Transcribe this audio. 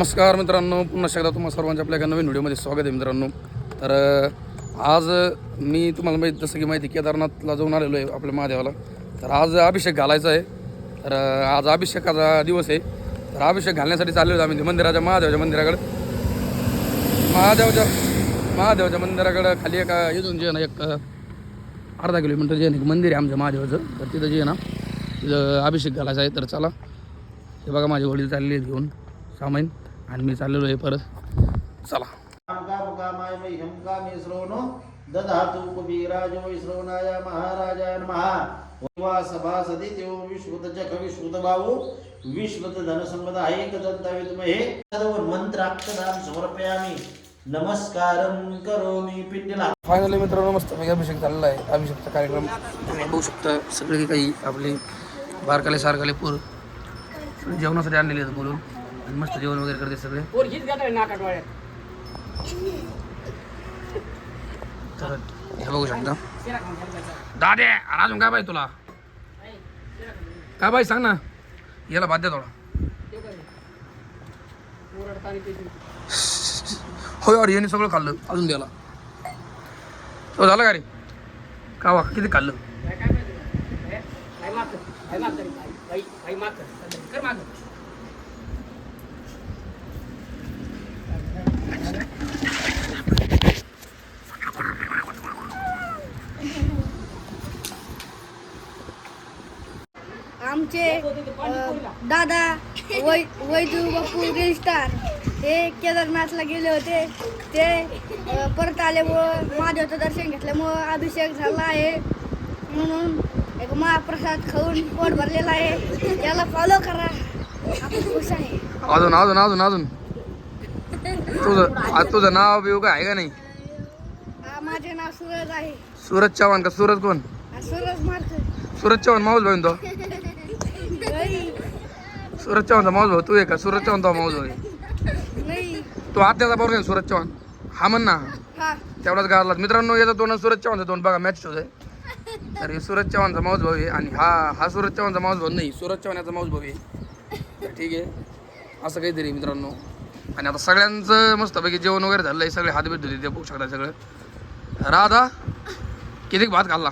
नमस्कार मित्रांनो पुन्हा एकदा तुम्हाला सर्वांच्या आपल्या एका नवीन व्हिडिओमध्ये स्वागत आहे मित्रांनो. तर आज मी तुम्हाला माहिती जसं की माहिती केदारनाथला जाऊन आलेलो आहे आपल्या महादेवाला. तर आज अभिषेक घालायचा आहे. तर आज अभिषेकाचा दिवस आहे. तर अभिषेक घालण्यासाठी चाललेलो आहे आम्ही ते मंदिराच्या महादेवाच्या मंदिराकडे. महादेवाच्या महादेवाच्या मंदिराकडं खाली एका इथून जे ना एक अर्धा किलोमीटर जे ना एक मंदिर आहे आमच्या महादेवाचं. तर तिथं जे ना तिथं अभिषेक घालायचा आहे. तर चला हे बघा माझे वडील चालले आहेत घेऊन. सामाईन आणि मी चाललेलो आहे परत. चला. कामकामाय मह्यं कामे श्रवणो दधातु कबीराजो श्रवणाय महाराजाय नमः वा सभासदी देव विश्वत भाऊ दंता विद्महे समर्पयामि करोमि पिंडला फायनली मित्रांनो मस्त पैकी अभिषेक झालेला आहे. अभिषेकचा कार्यक्रम. तुम्ही बघू शकता सगळे काही आपले बारकाले सारकाले पोर. जेवणासाठी आणलेले आहेत बोलून. आणि मस्त जेवण वगैरे करते सगळे. तर हे बघू शकता. दादे अजून काय पाहिजे तुला? काय पाहिजे सांग ना. याला बाध्य थोडा. होय अरे याने सगळं खाल्लं. अजून द्याला तो झालं का रे? का वा किती खाल्लं? आमचे दादा वै वैजू बापू रील स्टार हे केदारनाथला गेले होते. ते परत आल्यामुळं महादेवचं दर्शन घेतल्यामुळं अभिषेक झाला आहे. म्हणून एक महाप्रसाद खाऊन पोट भरलेला आहे. त्याला फॉलो करा. आपण खुश आहे. अजून अजून अजून अजून. तुझं आज तुझं नाव बिव काय आहे का नाही? माझे नाव सूरज आहे. सूरज चव्हाण का? सूरज कोण? सूरज मारतो सूरज चव्हाण माऊस भाऊ तो. सूरज चव्हाणचा माऊस भाऊ तू आहे का सूरज चव्हाण तो माऊस भाऊ आहे नाही. तू आत्याचा बरोबर आहे सूरज चव्हाण हा म्हण ना. हा. तेवढाच गारला. मित्रांनो याचा तोंड सूरज चव्हाणचा तोंड बघा मॅच शोध आहे तर हे सूरज चव्हाणचा माऊस भाऊ आहे आणि हा हा सूरज चव्हाणचा माऊस भाऊ नाही सूरज चव्हाणाचा माऊस भाऊ आहे ठीक आहे. असं काहीतरी मित्रांनो. आणि आता सगळ्यांचं मस्तपैकी जेवण वगैरे झालं आहे. सगळे हात बीत धुते ते बघू शकता सगळं. राधा किती भात खाल्ला?